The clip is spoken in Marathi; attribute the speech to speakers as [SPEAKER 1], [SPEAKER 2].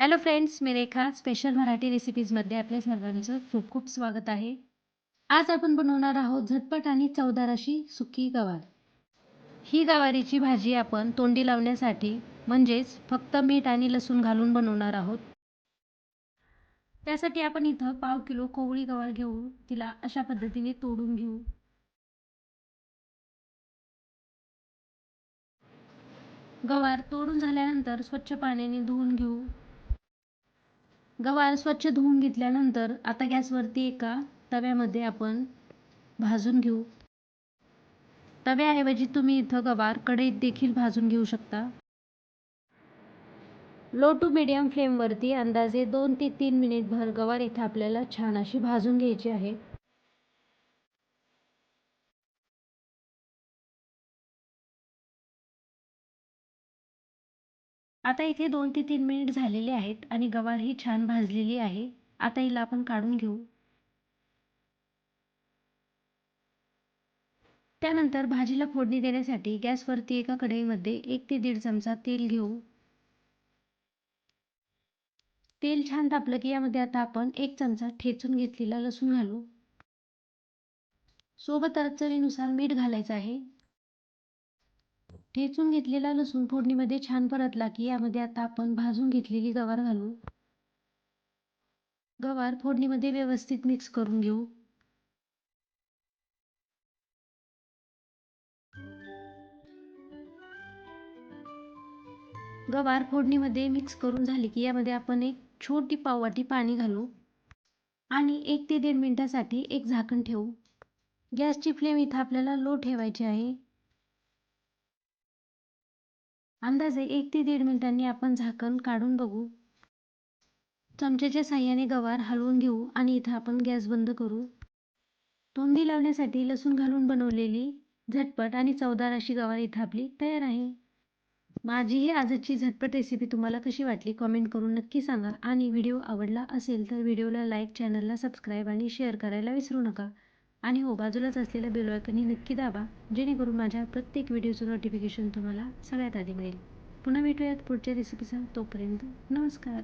[SPEAKER 1] हॅलो फ्रेंड्स मी रेखा. स्पेशल मराठी रेसिपीजमध्ये आपल्या सर्वांचं खूप खूप स्वागत आहे. आज आपण बनवणार आहोत झटपट आणि चवदार अशी सुकी गवार. ही गवारीची भाजी आपण तोंडी लावण्यासाठी म्हणजेच फक्त मीठ आणि लसूण घालून बनवणार आहोत. त्यासाठी आपण इथं पाव किलो कोवळी गवार घेऊ. तिला अशा पद्धतीने तोडून घेऊ. गवार तोडून झाल्यानंतर स्वच्छ पाण्याने धुवून घेऊ. गवार स्वच्छ धुवून घेतल्यानंतर आता गॅसवरती एका तव्यामध्ये आपण भाजून घेऊ. तव्याऐवजी तुम्ही इथं गवार कढईत देखील भाजून घेऊ शकता. लो टू मिडियम फ्लेमवरती अंदाजे दोन ते तीन मिनिटभर गवार इथं आपल्याला छान अशी भाजून घ्यायची आहे. आता इथे दोन ते तीन मिनिट झालेले आहेत आणि गवार ही छान भाजलेली आहे. आता हिला आपण काढून घेऊ. त्यानंतर भाजीला फोडणी देण्यासाठी गॅसवरती एका कढईमध्ये एक ते दीड चमचा तेल घेऊ. तेल छान तापलं की यामध्ये आता आपण एक चमचा ठेचून घेतलेला लसूण घालू. सोबत चवीनुसार मीठ घालायचं आहे. ठेचून घेतलेला लसूण फोडणीमध्ये छान परतला की यामध्ये आता आपण भाजून घेतलेली गवार घालू. गवार फोडणीमध्ये व्यवस्थित मिक्स करून घेऊ. गवार फोडणीमध्ये मिक्स करून झाली की यामध्ये आपण एक छोटी पाववाटी पाणी घालू. आणि एक ते दीड मिनिटासाठी एक झाकण ठेवू. गॅसची फ्लेम इथं आपल्याला लो ठेवायची आहे. अंदाजे एक ते दीड मिनिटांनी आपण झाकण काढून बघू. चमच्याच्या साह्याने गवार हलवून घेऊ आणि इथं आपण गॅस बंद करू. तोंडी लावण्यासाठी लसूण घालून बनवलेली झटपट आणि चवदार अशी गवार इथं आपली तयार आहे. माझी ही आजची झटपट रेसिपी तुम्हाला कशी वाटली कॉमेंट करून नक्की सांगा. आणि व्हिडिओ आवडला असेल तर व्हिडिओला लाईक चॅनलला सबस्क्राईब आणि शेअर करायला विसरू नका. आणि हो बाजूलाच असलेल्या बेलवायकनही नक्की दाबा जेणेकरून माझ्या प्रत्येक व्हिडिओचं नोटिफिकेशन तुम्हाला सगळ्यात आधी मिळेल. पुन्हा भेटूयात पुढच्या रेसिपीचा तोपर्यंत नमस्कार.